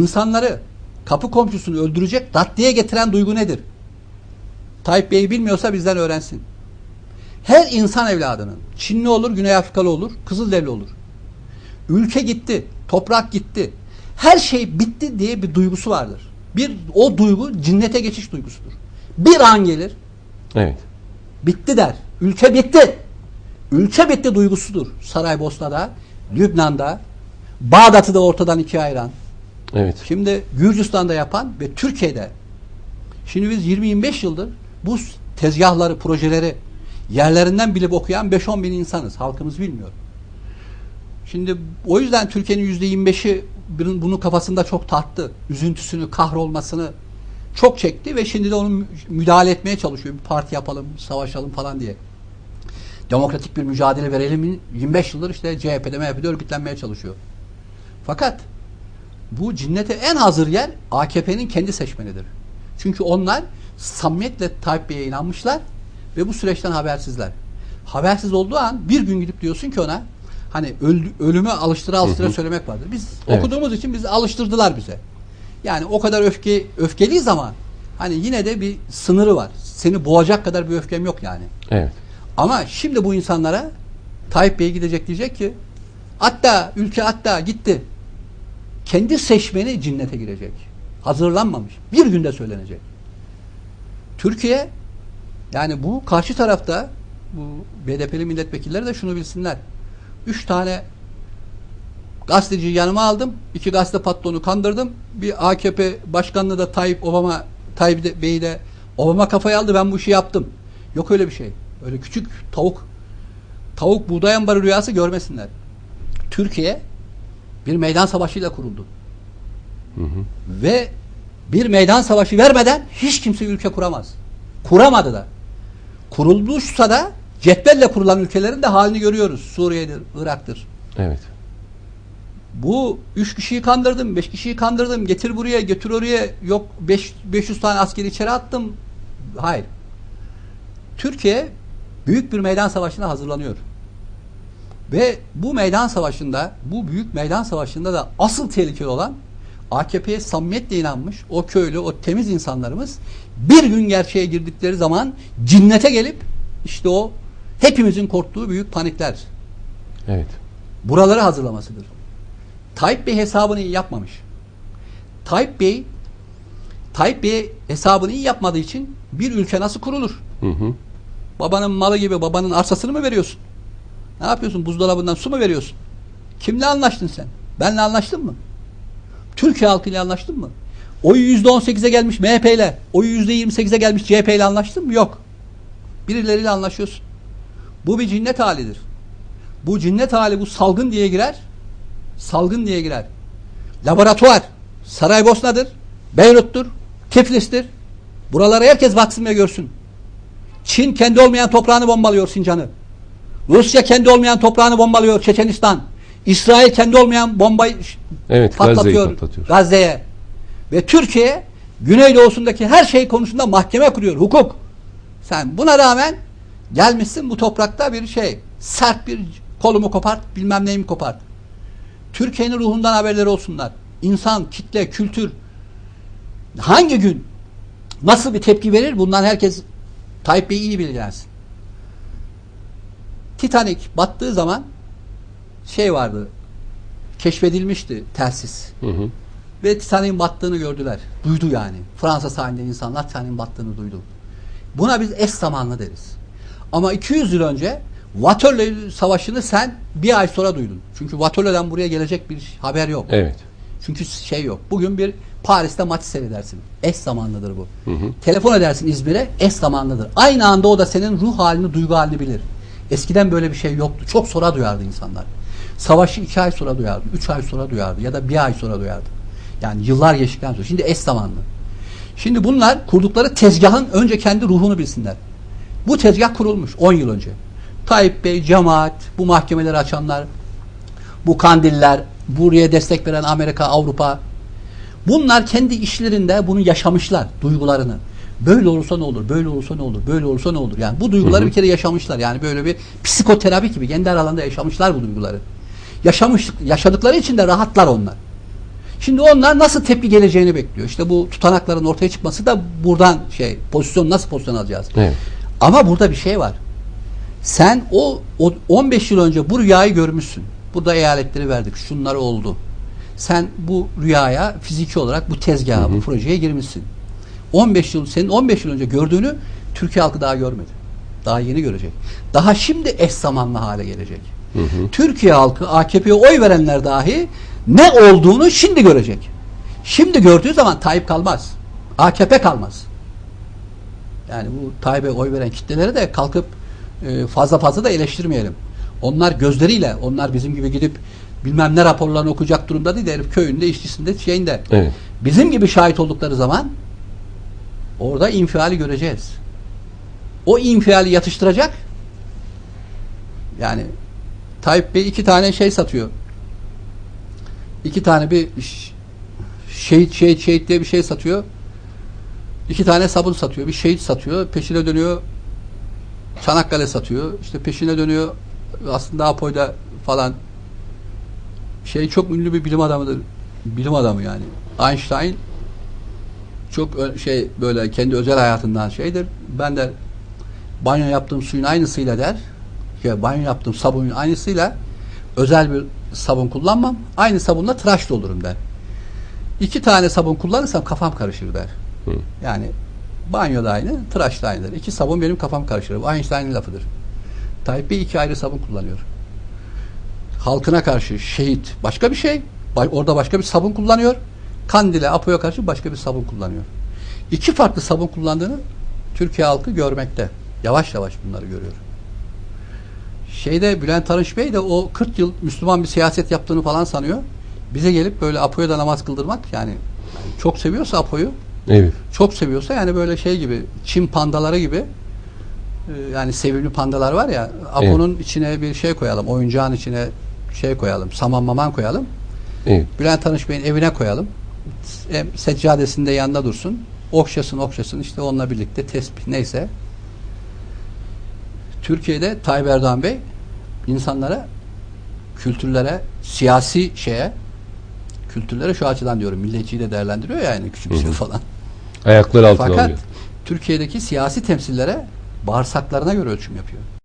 insanları kapı komşusunu öldürecek raddeye getiren duygu nedir? Tayyip Bey bilmiyorsa bizden öğrensin. Her insan evladının Çinli olur, Güney Afrikalı olur, Kızılderili olur. Ülke gitti, toprak gitti. Her şey bitti diye bir duygusu vardır. Bir o duygu cinnete geçiş duygusudur. Bir an gelir, Evet. bitti der. Ülke bitti. Ülke bitti duygusudur. Saraybosna'da, Lübnan'da, Bağdat'ı da ortadan ikiye ayıran. Evet. Şimdi Gürcistan'da yapan ve Türkiye'de şimdi biz 20-25 yıldır bu tezgahları, projeleri yerlerinden bilip okuyan 5-10 bin insanız. Halkımız bilmiyor. Şimdi o yüzden Türkiye'nin %25'i bunun- bunu kafasında çok tarttı. Üzüntüsünü, kahrolmasını çok çekti ve şimdi de onu mü- müdahale etmeye çalışıyor. Bir parti yapalım, savaşalım falan diye. Demokratik bir mücadele verelim. 25 yıldır işte CHP'de, MHP'de örgütlenmeye çalışıyor. Fakat bu cinnete en hazır yer AKP'nin kendi seçmenidir. Çünkü onlar samimiyetle Tayyip Bey'e inanmışlar ve bu süreçten habersizler. Habersiz olduğu an bir gün gidip diyorsun ki ona hani öldü, ölüme alıştıra alıştıra söylemek vardır. Biz Evet. okuduğumuz için bizi alıştırdılar bize. Yani o kadar öfke öfkeli zaman hani yine de bir sınırı var. Seni boğacak kadar bir öfkem yok yani. Evet. Ama şimdi bu insanlara Tayyip Bey gidecek diyecek ki hatta ülke hatta gitti. Kendi seçmeni cinnete girecek. Hazırlanmamış. Bir günde söylenecek. Türkiye yani bu karşı tarafta bu BDP'li milletvekilleri de şunu bilsinler. Üç tane gazeteciyi yanıma aldım. iki gazete patronu kandırdım. Bir AKP başkanlığı da Tayyip Obama Tayyip de- Bey de Obama kafaya aldı ben bu işi yaptım. Yok öyle bir şey. Öyle küçük tavuk tavuk buğday ambarı rüyası görmesinler. Türkiye bir meydan savaşıyla kuruldu. Ve bir meydan savaşı vermeden hiç kimse ülke kuramaz. Kuramadı da. Kurulmuşsa da cetvelle kurulan ülkelerin de halini görüyoruz. Suriye'dir, Irak'tır. Evet. Bu üç kişiyi kandırdım, beş kişiyi kandırdım, getir buraya, götür oraya, yok beş, 500 tane askeri içeri attım. Hayır. Türkiye büyük bir meydan savaşına hazırlanıyor. Ve bu meydan savaşında, bu büyük meydan savaşında da asıl tehlikeli olan AKP'ye samimiyetle inanmış o köylü, o temiz insanlarımız bir gün gerçeğe girdikleri zaman cinnete gelip işte o hepimizin korktuğu büyük panikler. Evet. Buraları hazırlamasıdır. Tayyip Bey hesabını iyi yapmamış. Tayyip Bey Tayyip Bey hesabını iyi yapmadığı için bir ülke nasıl kurulur? Hı hı. Babanın malı gibi babanın arsasını mı veriyorsun? Ne yapıyorsun? Buzdolabından su mu veriyorsun? Kimle anlaştın sen? Benle anlaştın mı? Türkiye halkıyla anlaştın mı? Oyu %18'e gelmiş MHP ile, oyu %28'e gelmiş CHP ile anlaştın mı? Yok. Birileriyle anlaşıyorsun. Bu bir cinnet halidir. Bu cinnet hali bu salgın diye girer. Salgın diye girer. Laboratuvar Saraybosna'dır, Beyrut'tur, Tiflis'tir. Buralara herkes baksın ve görsün. Çin kendi olmayan toprağını bombalıyor Sincan'ı. Rusya kendi olmayan toprağını bombalıyor Çeçenistan. İsrail kendi olmayan bombayı Evet, patlatıyor. Gazze'ye. Ve Türkiye Güneydoğu'sundaki her şey konusunda mahkeme kuruyor. Hukuk. Sen buna rağmen gelmişsin bu toprakta bir şey sert bir kolumu kopart bilmem neyimi kopart. Türkiye'nin ruhundan haberleri olsunlar. İnsan, kitle, kültür hangi gün nasıl bir tepki verir bundan herkes Tayyip Bey iyi bilgilensin. Titanic battığı zaman şey vardı keşfedilmişti telsiz. Hı hı. Ve Titanic'in battığını gördüler. Duydu yani. Fransa sahilinde insanlar Titanic'in battığını duydu. Buna biz eş zamanlı deriz. Ama 200 yıl önce Waterloo Savaşı'nı sen bir ay sonra duydun. Çünkü Waterloo'dan buraya gelecek bir haber yok. Evet. Çünkü şey yok. Bugün bir Paris'te maç seyredersin. Eş zamanlıdır bu. Hı hı. Telefon edersin İzmir'e eş zamanlıdır. Aynı anda o da senin ruh halini, duygu halini bilir. Eskiden böyle bir şey yoktu. Çok sonra duyardı insanlar. Savaşı iki ay sonra duyardı. Üç ay sonra duyardı. Ya da bir ay sonra duyardı. Yani yıllar geçtikten sonra. Şimdi eş zamanlı. Şimdi bunlar kurdukları tezgahın önce kendi ruhunu bilsinler. Bu tezgah kurulmuş 10 yıl önce. Tayyip Bey, cemaat, bu mahkemeleri açanlar, bu kandiller, buraya destek veren Amerika, Avrupa. Bunlar kendi işlerinde bunu yaşamışlar, duygularını. Böyle olursa ne olur, böyle olursa ne olur, böyle olursa ne olur. Yani bu duyguları Hı hı. bir kere yaşamışlar. Yani böyle bir psikoterapi gibi kendi aralarında yaşamışlar bu duyguları. Yaşamış, yaşadıkları için de rahatlar onlar. Şimdi onlar nasıl tepki geleceğini bekliyor. İşte bu tutanakların ortaya çıkması da buradan şey pozisyon nasıl pozisyon alacağız. Evet. Ama burada bir şey var. Sen o, o 15 yıl önce bu rüyayı görmüşsün. Burada eyaletleri verdik. Şunlar oldu. Sen bu rüyaya fiziki olarak bu tezgaha, bu projeye girmişsin. 15 yıl senin 15 yıl önce gördüğünü Türkiye halkı daha görmedi. Daha yeni görecek. Daha şimdi eş zamanlı hale gelecek. Türkiye halkı AKP'ye oy verenler dahi ne olduğunu şimdi görecek. Şimdi gördüğü zaman Tayyip kalmaz. AKP kalmaz. Yani bu Tayyip'e oy veren kitleleri de kalkıp e, fazla fazla da eleştirmeyelim. Onlar gözleriyle, onlar bizim gibi gidip bilmem ne raporlarını okuyacak durumda değil de herif köyünde, işçisinde, şeyinde. Evet. Bizim gibi şahit oldukları zaman orada infiali göreceğiz. O infiali yatıştıracak yani Tayyip Bey iki tane şey satıyor. İki tane bir şehit şehit şehit diye bir şey satıyor. İki tane sabun satıyor. Bir şehit satıyor. Peşine dönüyor Çanakkale satıyor. İşte peşine dönüyor aslında Apo'da falan şey çok ünlü bir bilim adamıdır. Bilim adamı yani. Einstein çok şey böyle kendi özel hayatından şeydir. Ben de banyo yaptığım suyun aynısıyla der. Ya banyo yaptığım sabunun aynısıyla özel bir sabun kullanmam. Aynı sabunla tıraş da olurum der. İki tane sabun kullanırsam kafam karışır der. Hı. Yani banyo da aynı, tıraş da aynıdır. İki sabun benim kafam karışır. Bu Einstein'ın lafıdır. Tayyip Bey iki ayrı sabun kullanıyor. Halkına karşı şehit başka bir şey. Orada başka bir sabun kullanıyor. Kandil'e, Apo'ya karşı başka bir sabun kullanıyor. İki farklı sabun kullandığını Türkiye halkı görmekte. Yavaş yavaş bunları görüyor. Şeyde Bülent Arınç Bey de o 40 yıl Müslüman bir siyaset yaptığını falan sanıyor. Bize gelip böyle Apo'ya da namaz kıldırmak yani, çok seviyorsa Apo'yu Evet. çok seviyorsa yani böyle şey gibi Çin pandaları gibi e, yani sevimli pandalar var ya Apo'nun içine bir şey koyalım oyuncağın içine şey koyalım saman maman koyalım Evet. Bülent Tanış Bey'in evine koyalım hem seccadesinde yanında dursun okşasın okşasın işte onunla birlikte tesbih neyse Türkiye'de Tayyip Erdoğan Bey insanlara kültürlere siyasi şeye kültürlere şu açıdan diyorum milliyetçiyi de değerlendiriyor ya yani küçük bir falan. Ayakları altına Fakat alıyor. Türkiye'deki siyasi temsillere bağırsaklarına göre ölçüm yapıyor.